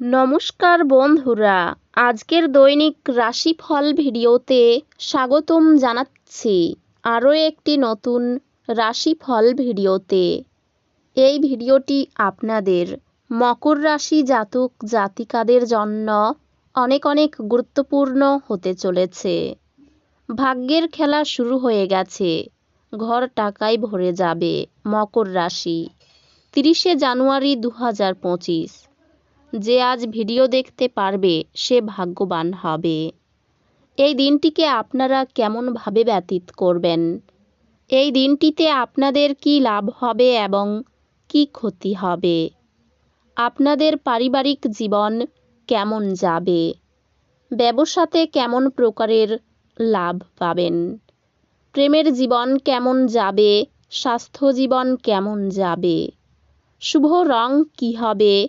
নমস্কার বন্ধুরা, আজকের দৈনিক রাশিফল ভিডিওতে স্বাগতম জানাচ্ছি আরও একটি নতুন রাশিফল ভিডিওতে। এই ভিডিওটি আপনাদের মকর রাশি জাতক জাতিকাদের জন্য অনেক অনেক গুরুত্বপূর্ণ হতে চলেছে। ভাগ্যের খেলা শুরু হয়ে গেছে, ঘর টাকায় ভরে যাবে মকর রাশি। তিরিশে জানুয়ারি দু হাজার পঁচিশ। যে আজ ভিডিও দেখতে পারবে, সে ভাগ্যবান হবে। এই দিনটিকে আপনারা কেমনভাবে ব্যতীত করবেন? এই দিনটিতে আপনাদের কি লাভ হবে এবং কি ক্ষতি হবে? আপনাদের পারিবারিক জীবন কেমন যাবে? ব্যবসাতে কেমন প্রকারের লাভ পাবেন? প্রেমের জীবন কেমন যাবে? স্বাস্থ্য জীবন কেমন যাবে? শুভ রং কী হবে?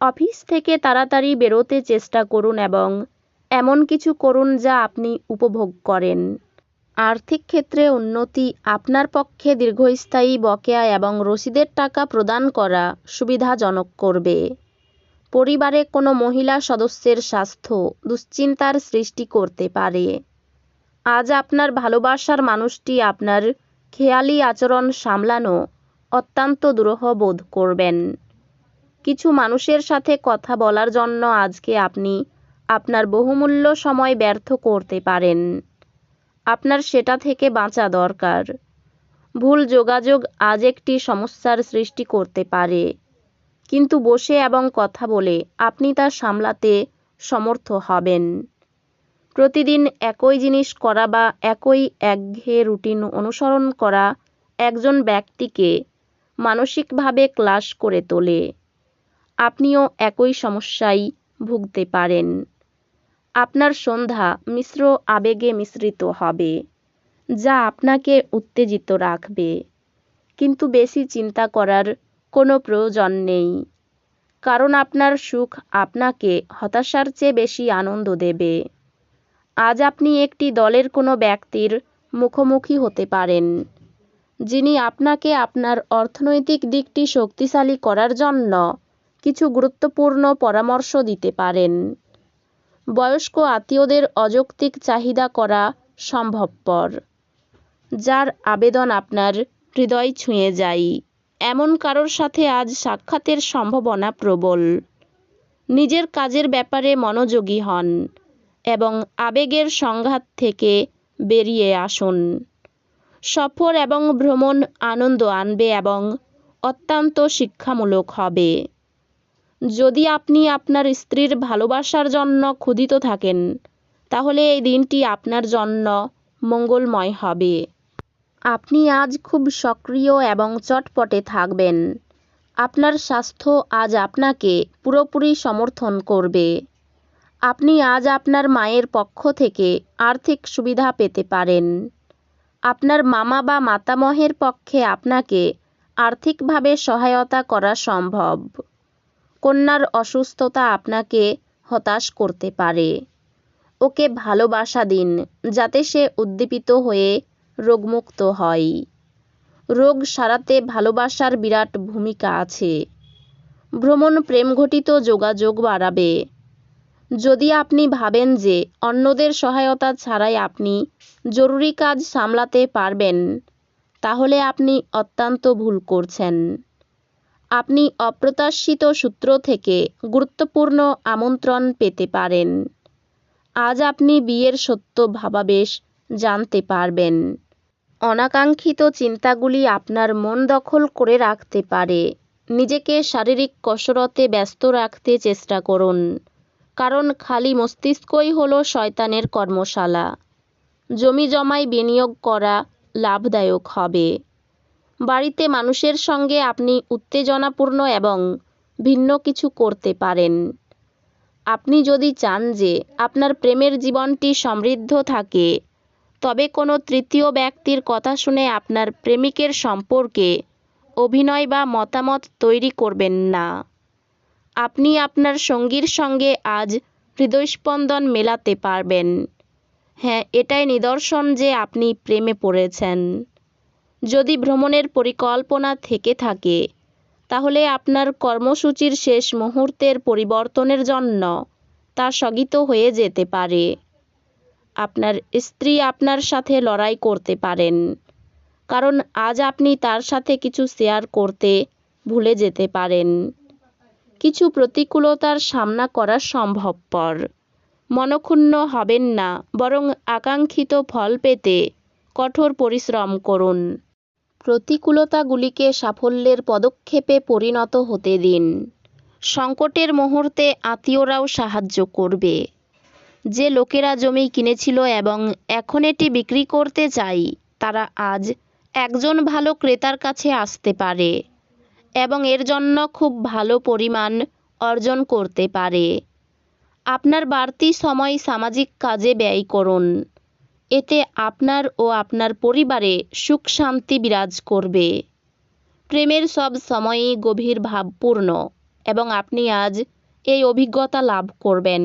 অফিস থেকে তাড়াতাড়ি বেরোতে চেষ্টা করুন এবং এমন কিছু করুন যা আপনি উপভোগ করেন। আর্থিক ক্ষেত্রে উন্নতি আপনার পক্ষে দীর্ঘস্থায়ী বকেয়া এবং রসিদের টাকা প্রদান করা সুবিধাজনক করবে। পরিবারে কোনো মহিলা সদস্যের স্বাস্থ্য দুশ্চিন্তার সৃষ্টি করতে পারে। আজ আপনার ভালোবাসার মানুষটি আপনার খেয়ালি আচরণ সামলানো অত্যন্ত দুরূহ বোধ করবেন। কিছু মানুষের সাথে কথা বলার জন্য আজকে আপনি আপনার বহুমূল্য সময় ব্যর্থ করতে পারেন। আপনার সেটা থেকে বাঁচা দরকার। ভুল যোগাযোগ আজ একটি সমস্যার সৃষ্টি করতে পারে। কিন্তু বসে এবং কথা বলে আপনি তা সামলাতে সমর্থ হবেন। প্রতিদিন একই জিনিস করা বা একই একঘেয়ে রুটিন অনুসরণ করা একজন ব্যক্তিকে মানসিকভাবে ক্লাস করে তোলে। আপনিও একই সমস্যায় ভুগতে পারেন। আপনার সন্ধ্যা মিশ্র আবেগে মিশ্রিত হবে, যা আপনাকে উত্তেজিত রাখবে। কিন্তু বেশি চিন্তা করার কোনো প্রয়োজন নেই, কারণ আপনার সুখ আপনাকে হতাশার চেয়ে বেশি আনন্দ দেবে। আজ আপনি একটি দলের কোনো ব্যক্তির মুখোমুখি হতে পারেন, যিনি আপনাকে আপনার অর্থনৈতিক দিকটি শক্তিশালী করার জন্য কিছু গুরুত্বপূর্ণ পরামর্শ দিতে পারেন। বয়স্ক আত্মীয়দের অযৌক্তিক চাহিদা করা সম্ভবপর, যার আবেদন আপনার হৃদয় ছুঁয়ে যায়। এমন কারোর সাথে আজ সাক্ষাতের সম্ভাবনা প্রবল। নিজের কাজের ব্যাপারে মনোযোগী হন এবং আবেগের সংঘাত থেকে বেরিয়ে আসুন। সফর এবং ভ্রমণ আনন্দ আনবে এবং অত্যন্ত শিক্ষামূলক হবে। যদি আপনি আপনার স্ত্রীর ভালোবাসার জন্য ক্ষুধিত থাকেন, তাহলে এই দিনটি আপনার জন্য মঙ্গলময় হবে। আপনি আজ খুব সক্রিয় এবং চটপটে থাকবেন। আপনার স্বাস্থ্য আজ আপনাকে পুরোপুরি সমর্থন করবে। আপনি আজ আপনার মায়ের পক্ষ থেকে আর্থিক সুবিধা পেতে পারেন। আপনার মামা বা মাতামহের পক্ষে আপনাকে আর্থিকভাবে সহায়তা করা সম্ভব। কন্যার অসুস্থতা আপনাকে হতাশ করতে পারে। ওকে ভালোবাসা দিন, যাতে সে উদ্দীপিত হয়ে রোগমুক্ত হয়। রোগ সারাতে ভালোবাসার বিরাট ভূমিকা আছে। ভ্রমণ প্রেমঘটিত যোগাযোগ বাড়াবে। যদি আপনি ভাবেন যে অন্যদের সহায়তা ছাড়াই আপনি জরুরি কাজ সামলাতে পারবেন, তাহলে আপনি অত্যন্ত ভুল করছেন। আপনি অপ্রত্যাশিত সূত্র থেকে গুরুত্বপূর্ণ আমন্ত্রণ পেতে পারেন। আজ আপনি বিয়ের সত্য ভাবাবেশ জানতে পারবেন। অনাকাঙ্ক্ষিত চিন্তাগুলি আপনার মন দখল করে রাখতে পারে। নিজেকে শারীরিক কসরতে ব্যস্ত রাখতে চেষ্টা করুন। কারণ খালি মস্তিষ্কই হলো শয়তানের কর্মশালা। জমি জমায় বিনিয়োগ করা লাভদায়ক হবে। বাড়িতে মানুষের সঙ্গে আপনি উত্তেজনাপূর্ণ এবং ভিন্ন কিছু করতে পারেন। আপনি যদি চান যে আপনার প্রেমের জীবনটি সমৃদ্ধ থাকে, তবে কোনো তৃতীয় ব্যক্তির কথা শুনে আপনার প্রেমিকের সম্পর্কে অভিনয় বা মতামত তৈরি করবেন না। আপনি আপনার সঙ্গীর সঙ্গে আজ হৃদয়স্পন্দন মেলাতে পারবেন। হ্যাঁ এটাই নিদর্শন যে আপনি প্রেমে পড়েছেন। যদি ভ্রমণের পরিকল্পনা থেকে থাকে, তাহলে আপনার কর্মসূচির শেষ মুহূর্তের পরিবর্তনের জন্য তা স্থগিত হয়ে যেতে পারে। আপনার স্ত্রী আপনার সাথে লড়াই করতে পারেন, কারণ আজ আপনি তার সাথে কিছু শেয়ার করতে ভুলে যেতে পারেন। কিছু প্রতিকূলতার সামনা করা সম্ভবপর। মনক্ষুণ্ণ হবেন না, বরং আকাঙ্ক্ষিত ফল পেতে কঠোর পরিশ্রম করুন। প্রতিকূলতাগুলিকে সাফল্যের পদক্ষেপে পরিণত হতে দিন। সংকটের মুহূর্তে আত্মীয়রাও সাহায্য করবে। যে লোকেরা জমি কিনেছিল এবং এখন এটি বিক্রি করতে চাই, তারা আজ একজন ভালো ক্রেতার কাছে আসতে পারে এবং এর জন্য খুব ভালো পরিমাণ অর্জন করতে পারে। আপনার বাড়তি সময় সামাজিক কাজে ব্যয় করুন। এতে আপনার ও আপনার পরিবারে সুখ শান্তি বিরাজ করবে। প্রেমের সব সময়ই গভীর ভাবপূর্ণ এবং আপনি আজ এই অভিজ্ঞতা লাভ করবেন।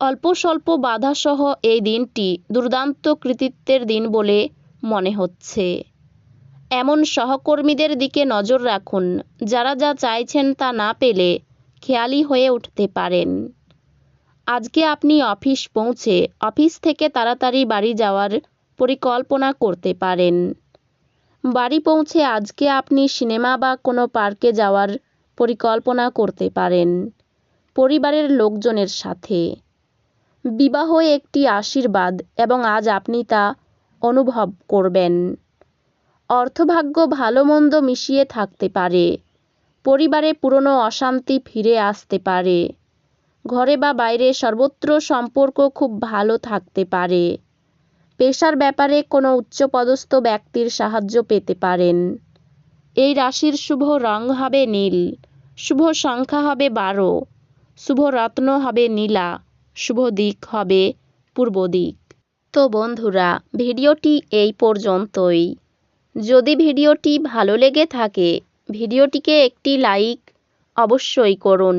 অল্প স্বল্প বাধাসহ এই দিনটি দুর্দান্ত কৃতিত্বের দিন বলে মনে হচ্ছে। এমন সহকর্মীদের দিকে নজর রাখুন, যারা যা চাইছেন তা না পেলে খেয়ালি হয়ে উঠতে পারেন। আজকে আপনি অফিস পৌঁছে অফিস থেকে তাড়াতাড়ি বাড়ি যাওয়ার পরিকল্পনা করতে পারেন। বাড়ি পৌঁছে আজকে আপনি সিনেমা বা কোনো পার্কে যাওয়ার পরিকল্পনা করতে পারেন পরিবারের লোকজনের সাথে। বিবাহ একটি আশীর্বাদ এবং আজ আপনি তা অনুভব করবেন। অর্থভাগ্য ভালো মন্দ মিশিয়ে থাকতে পারে। পরিবারে পুরনো অশান্তি ফিরে আসতে পারে। ঘরে বা বাইরে সর্বত্র সম্পর্ক খুব ভালো থাকতে পারে। পেশার ব্যাপারে কোনো উচ্চপদস্থ ব্যক্তির সাহায্য পেতে পারেন। এই রাশির শুভ রং হবে নীল, শুভ সংখ্যা হবে বারো, শুভ রত্ন হবে নীলা, শুভ দিক হবে পূর্ব দিক। তো বন্ধুরা, ভিডিওটি এই পর্যন্তই। যদি ভিডিওটি ভালো লেগে থাকে, ভিডিওটিকে একটি লাইক অবশ্যই করুন।